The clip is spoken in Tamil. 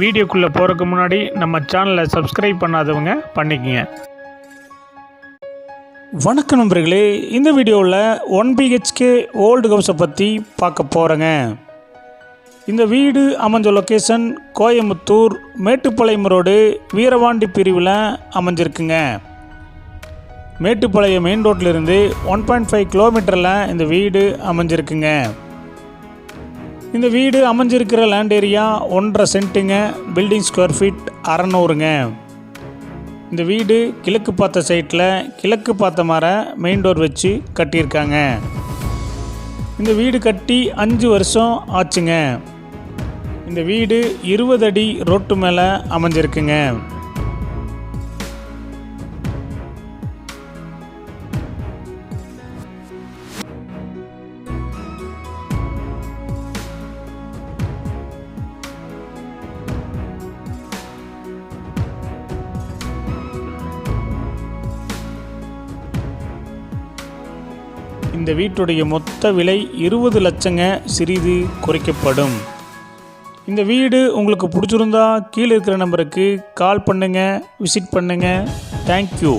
வீடியோக்குள்ளே போகிறதுக்கு முன்னாடி நம்ம சேனலை சப்ஸ்கிரைப் பண்ணாதவங்க பண்ணிக்கங்க. வணக்கம் நண்பர்களே இந்த வீடியோவில் ஒன் பிஹெச்கே ஓல்டு ஹவுஸை பற்றி பார்க்க போகிறேங்க இந்த வீடு அமைஞ்ச லொக்கேஷன் கோயம்புத்தூர் மேட்டுப்பாளையம் ரோடு வீரவாண்டி பிரிவில் அமைஞ்சிருக்குங்க. மேட்டுப்பாளையம் மெயின் ரோட்டிலிருந்து ஒன் பாயிண்ட் ஃபைவ் கிலோமீட்டரில் இந்த வீடு அமைஞ்சிருக்குங்க. இந்த வீடு அமைஞ்சிருக்கிற லேண்ட் ஏரியா ஒன்றரை சென்ட்டுங்க. பில்டிங் ஸ்கொயர் ஃபீட் அறநூறுங்க. இந்த வீடு கிழக்கு பார்த்த சைட்டில் கிழக்கு பார்த்த மாதிரி மெயின் டோர் வச்சு கட்டியிருக்காங்க. இந்த வீடு கட்டி அஞ்சு வருஷம் ஆச்சுங்க. இந்த வீடு இருபது அடி ரோட்டு மேலே அமைஞ்சிருக்குங்க. இந்த வீட்டுடைய மொத்த விலை இருபது லட்சங்க சிறிது குறைக்கப்படும். இந்த வீடு உங்களுக்கு பிடிச்சிருந்தா கீழே இருக்கிற நம்பருக்கு கால் பண்ணுங்கள் விசிட் பண்ணுங்கள் தேங்க்யூ